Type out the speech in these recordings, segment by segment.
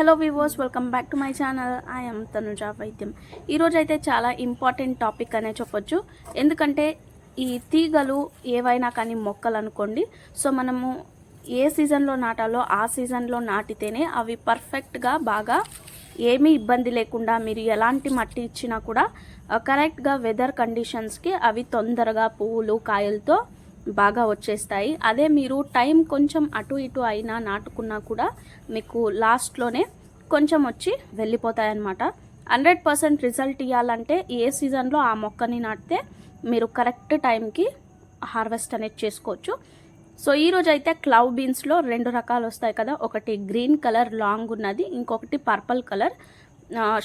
Hello వివోస్ welcome back to my channel I'm Tanuja వైద్యం ఈరోజు అయితే చాలా ఇంపార్టెంట్ టాపిక్ అనే చెప్పొచ్చు. ఎందుకంటే ఈ తీగలు ఏవైనా కానీ మొక్కలు అనుకోండి సో మనము ఏ సీజన్లో నాటాలో ఆ సీజన్లో నాటితేనే అవి పర్ఫెక్ట్గా బాగా ఏమీ ఇబ్బంది లేకుండా మీరు ఎలాంటి మట్టి ఇచ్చినా కూడా కరెక్ట్గా వెదర్ కండిషన్స్కి అవి తొందరగా పువ్వులు కాయలతో బాగా వచ్చేస్తాయి. అదే మీరు టైం కొంచెం అటు ఇటు అయినా నాటుకున్నా కూడా మీకు లాస్ట్లోనే కొంచెం వచ్చి వెళ్ళిపోతాయి అన్నమాట హండ్రెడ్ పర్సెంట్ రిజల్ట్ ఇవ్వాలంటే ఏ సీజన్లో ఆ మొక్కని నాటితే మీరు కరెక్ట్ టైంకి హార్వెస్ట్ అనేది చేసుకోవచ్చు. సో ఈరోజు అయితే క్లవ్ బీన్స్లో రెండు రకాలు వస్తాయి కదా. ఒకటి గ్రీన్ కలర్ లాంగ్ ఉన్నది. ఇంకొకటి పర్పుల్ కలర్.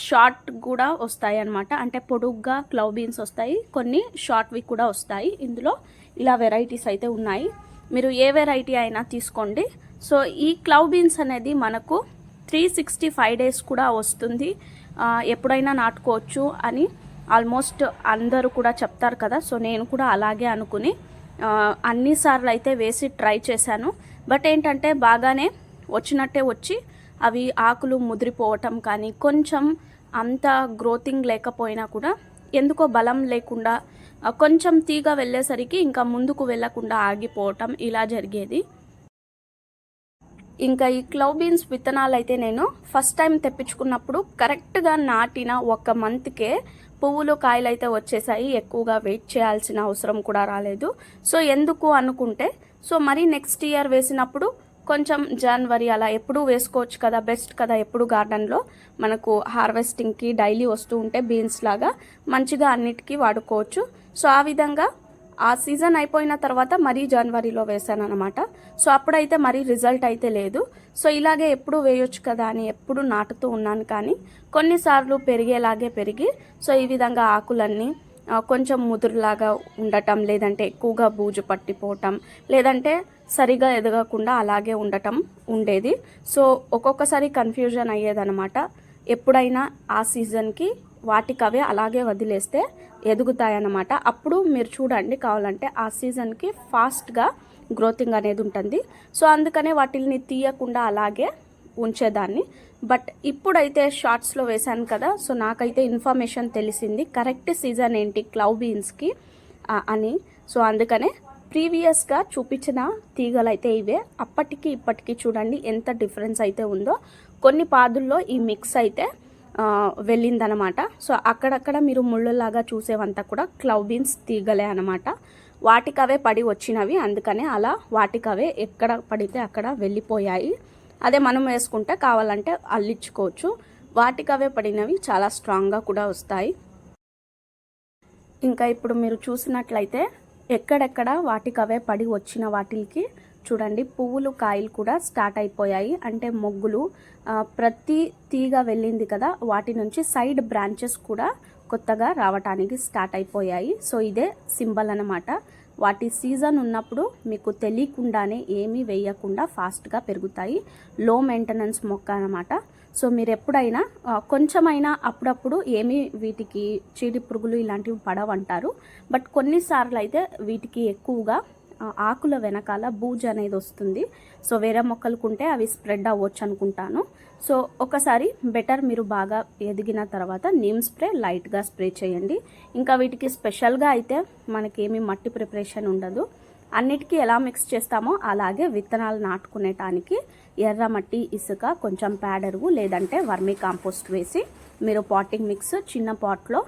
షార్ట్ కూడా వస్తాయి అన్నమాట అంటే పొడుగ్గా క్లవ్ బీన్స్ వస్తాయి. కొన్ని షార్ట్వి కూడా వస్తాయి. ఇందులో ఇలా వెరైటీస్ అయితే ఉన్నాయి. మీరు ఏ వెరైటీ అయినా తీసుకోండి. సో ఈ క్లవ్ బీన్స్ అనేది మనకు త్రీ సిక్స్టీ ఫైవ్ డేస్ కూడా వస్తుంది. ఎప్పుడైనా నాటుకోవచ్చు అని ఆల్మోస్ట్ అందరూ కూడా చెప్తారు కదా. సో నేను కూడా అలాగే అనుకుని అన్నిసార్లు అయితే వేసి ట్రై చేశాను. బట్ ఏంటంటే బాగానే వచ్చినట్టే వచ్చి అవి ఆకులు ముదిరిపోవటం కానీ కొంచెం అంత గ్రోతింగ్ లేకపోయినా కూడా ఎందుకో బలం లేకుండా కొంచెం తీగ వెళ్ళేసరికి ఇంకా ముందుకు వెళ్ళకుండా ఆగిపోవటం ఇలా జరిగేది. ఇంకా ఈ క్లవ్ బీన్స్ విత్తనాలు అయితే నేను ఫస్ట్ టైం తెప్పించుకున్నప్పుడు కరెక్ట్గా నాటిన ఒక మంత్కే పువ్వులు కాయలు అయితే వచ్చేసాయి. ఎక్కువగా వెయిట్ చేయాల్సిన అవసరం కూడా రాలేదు. సో ఎందుకు అనుకుంటే సో మరి నెక్స్ట్ ఇయర్ వేసినప్పుడు కొంచెం జనవరి అలా ఎప్పుడూ వేసుకోవచ్చు కదా బెస్ట్ కదా ఎప్పుడు గార్డెన్లో మనకు హార్వెస్టింగ్కి డైలీ వస్తూ ఉంటే బీన్స్ లాగా మంచిగా అన్నిటికీ వాడుకోవచ్చు. సో ఆ విధంగా ఆ సీజన్ అయిపోయిన తర్వాత మరీ జనవరిలో వేసాను అనమాట సో అప్పుడైతే మరీ రిజల్ట్ అయితే లేదు. సో ఇలాగే ఎప్పుడు వేయొచ్చు కదా అని ఎప్పుడు నాటుతూ ఉన్నాను కానీ కొన్నిసార్లు పెరిగేలాగే పెరిగి సో ఈ విధంగా ఆకులన్నీ కొంచెం ముదురులాగా ఉండటం లేదంటే ఎక్కువగా బూజు పట్టిపోవటం లేదంటే సరిగా ఎదగకుండా అలాగే ఉండటం ఉండేది. సో ఒక్కొక్కసారి కన్ఫ్యూజన్ అయ్యేదనమాట ఎప్పుడైనా ఆ సీజన్కి వాటికవే అలాగే వదిలేస్తే ఎదుగుతాయన్నమాట. అప్పుడు మీరు చూడండి కావాలంటే ఆ సీజన్కి ఫాస్ట్గా గ్రోతింగ్ అనేది ఉంటుంది. సో అందుకనే వాటిని తీయకుండా అలాగే ఉంచేదాన్ని. బట్ ఇప్పుడైతే షార్ట్స్లో వేశాను కదా సో నాకైతే ఇన్ఫర్మేషన్ తెలిసింది కరెక్ట్ సీజన్ ఏంటి క్లౌ బీన్స్కి అని. సో అందుకనే ప్రీవియస్గా చూపించిన తీగలు అయితే ఇవే. అప్పటికి ఇప్పటికి చూడండి ఎంత డిఫరెన్స్ అయితే ఉందో. కొన్ని పాదుల్లో ఈ మిక్స్ అయితే వెళ్ళిందనమాట. సో అక్కడక్కడ మీరు ముళ్ళలాగా చూసేవంతా కూడా క్లౌబీన్స్ తీగలే అనమాట. వాటికవే పడి వచ్చినవి. అందుకనే అలా వాటికవే ఎక్కడ పడితే అక్కడ వెళ్ళిపోయాయి. అదే మనం వేసుకుంటే కావాలంటే అల్లించుకోవచ్చు. వాటికవే పడినవి చాలా స్ట్రాంగ్గా కూడా వస్తాయి. ఇంకా ఇప్పుడు మీరు చూసినట్లయితే ఎక్కడెక్కడ వాటికవే పడి వచ్చిన వాటికి చూడండి పువ్వులు కాయలు కూడా స్టార్ట్ అయిపోయాయి. అంటే మొగ్గులు ప్రతి తీగ వెళ్ళింది కదా వాటి నుంచి సైడ్ బ్రాంచెస్ కూడా కొత్తగా రావటానికి స్టార్ట్ అయిపోయాయి. సో ఇదే సింబల్ అన్నమాట. వాటి సీజన్ ఉన్నప్పుడు మీకు తెలియకుండానే ఏమీ వేయకుండా ఫాస్ట్గా పెరుగుతాయి. లో మెయింటెనెన్స్ మొక్క అన్నమాట. సో మీరు ఎప్పుడైనా కొంచెమైనా అప్పుడప్పుడు ఏమీ వీటికి చీడి పురుగులు ఇలాంటివి పడవంటారు. బట్ కొన్నిసార్లు అయితే వీటికి ఎక్కువగా ఆకుల వెనకాల బూజ్ అనేది వస్తుంది. సో వేరే మొక్కలుకుంటే అవి స్ప్రెడ్ అవ్వచ్చు అనుకుంటాను. సో ఒకసారి బెటర్ మీరు బాగా ఎదిగిన తర్వాత నీమ్ స్ప్రే లైట్గా స్ప్రే చేయండి. ఇంకా వీటికి స్పెషల్గా అయితే మనకేమీ మట్టి ప్రిపరేషన్ ఉండదు. అన్నిటికీ ఎలా మిక్స్ చేస్తామో అలాగే విత్తనాలు నాటుకునేటానికి ఎర్రమట్టి ఇసుక కొంచెం ప్యాడరువు లేదంటే వర్మీ కాంపోస్ట్ వేసి మీరు పాటింగ్ మిక్స్ చిన్న పాట్లో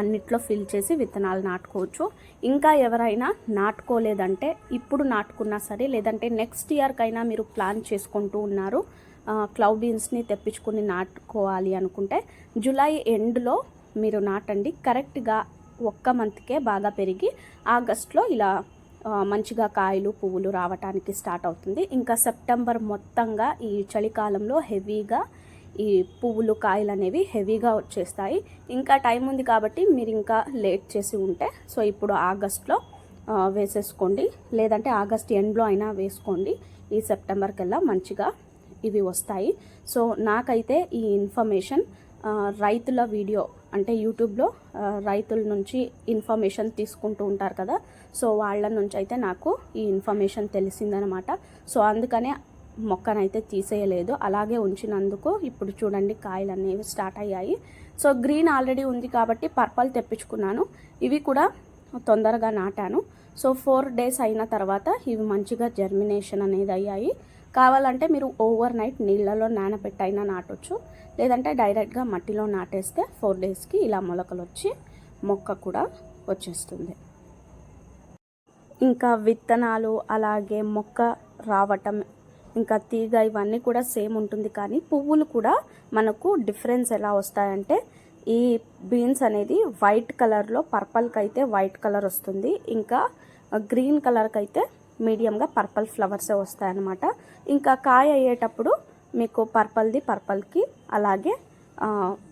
అన్నిట్లో ఫిల్ చేసి విత్తనాలు నాటుకోవచ్చు. ఇంకా ఎవరైనా నాటుకోలేదంటే ఇప్పుడు నాటుకున్నా సరే లేదంటే నెక్స్ట్ ఇయర్కైనా మీరు ప్లాన్ చేసుకుంటూ ఉన్నారు క్లౌ బీన్స్ని తెప్పించుకుని నాటుకోవాలి అనుకుంటే జూలై ఎండ్లో మీరు నాటండి. కరెక్ట్గా ఒక్క మంత్కే బాగా పెరిగి ఆగస్ట్లో ఇలా మంచిగా కాయలు పువ్వులు రావటానికి స్టార్ట్ అవుతుంది. ఇంకా సెప్టెంబర్ మొత్తంగా ఈ చలికాలంలో హెవీగా ఈ పువ్వులు కాయలు అనేవి హెవీగా వచ్చేస్తాయి. ఇంకా టైం ఉంది కాబట్టి మీరు ఇంకా లేట్ చేసి ఉంటే సో ఇప్పుడు ఆగస్ట్లో వేసేసుకోండి. లేదంటే ఆగస్ట్ ఎండ్లో అయినా వేసుకోండి. ఈ సెప్టెంబర్ కల్లా మంచిగా ఇవి వస్తాయి. సో నాకైతే ఈ ఇన్ఫర్మేషన్ రైతుల వీడియో అంటే యూట్యూబ్లో రైతుల నుంచి ఇన్ఫర్మేషన్ తీసుకుంటూ ఉంటారు కదా. సో వాళ్ళ నుంచి అయితే నాకు ఈ ఇన్ఫర్మేషన్ తెలిసిందనమాట. సో అందుకనే మొక్కనైతే తీసేయలేదు. అలాగే ఉంచినందుకు ఇప్పుడు చూడండి కాయలు అనేవి స్టార్ట్ అయ్యాయి. సో గ్రీన్ ఆల్రెడీ ఉంది కాబట్టి పర్పల్ తెప్పించుకున్నాను. ఇవి కూడా తొందరగా నాటాను. సో ఫోర్ డేస్ అయిన తర్వాత ఇవి మంచిగా జర్మినేషన్ అనేది అయ్యాయి. కావాలంటే మీరు ఓవర్ నైట్ నీళ్ళలో నానబెట్టైనా నాటొచ్చు. లేదంటే డైరెక్ట్గా మట్టిలో నాటేస్తే ఫోర్ డేస్కి ఇలా మొలకలు వచ్చి మొక్క కూడా వచ్చేస్తుంది. ఇంకా విత్తనాలు అలాగే మొక్క రావటం ఇంకా తీగ ఇవన్నీ కూడా సేమ్ ఉంటుంది. కానీ పువ్వులు కూడా మనకు డిఫరెన్స్ ఎలా వస్తాయంటే ఈ బీన్స్ అనేది వైట్ కలర్లో పర్పల్కి అయితే వైట్ కలర్ వస్తుంది. ఇంకా గ్రీన్ కలర్కి అయితే మీడియంగా పర్పల్ ఫ్లవర్సే వస్తాయన్నమాట. ఇంకా కాయ అయ్యేటప్పుడు మీకు పర్పల్ది పర్పల్కి అలాగే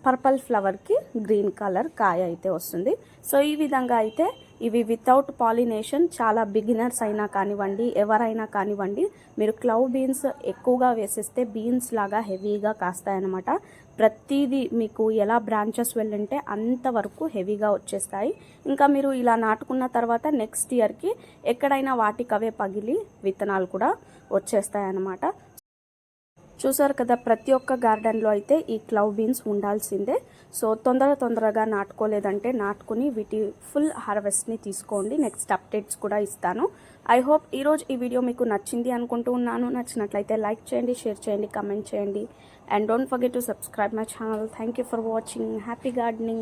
పర్పల్ ఫ్లవర్కి గ్రీన్ కలర్ కాయ అయితే వస్తుంది. సో ఈ విధంగా అయితే ఇవి వితౌట్ పాలినేషన్ చాలా బిగినర్స్ అయినా కానివ్వండి ఎవరైనా కానివ్వండి మీరు క్లౌ బీన్స్ ఎక్కువగా వేసేస్తే బీన్స్ లాగా హెవీగా కాస్తాయన్నమాట. ప్రతిదీ మీకు ఎలా బ్రాంచెస్ వెళ్ళుంటే అంతవరకు హెవీగా వచ్చేస్తాయి. ఇంకా మీరు ఇలా నాటుకున్న తర్వాత నెక్స్ట్ ఇయర్కి ఎక్కడైనా వాటికవే పగిలి విత్తనాలు కూడా వచ్చేస్తాయి అన్నమాట చూసారు కదా ప్రతి ఒక్క గార్డెన్లో అయితే ఈ క్లవ్ బీన్స్ ఉండాల్సిందే. సో తొందర తొందరగా నాటుకోలేదంటే నాటుకుని వీటి ఫుల్ హార్వెస్ట్ని తీసుకోండి. నెక్స్ట్ అప్డేట్స్ కూడా ఇస్తాను. ఐ హోప్ ఈరోజు ఈ వీడియో మీకు నచ్చింది అనుకుంటూ ఉన్నాను. నచ్చినట్లయితే లైక్ చేయండి షేర్ చేయండి కమెంట్ చేయండి. And don't forget to subscribe my channel. Thank you for watching. Happy gardening.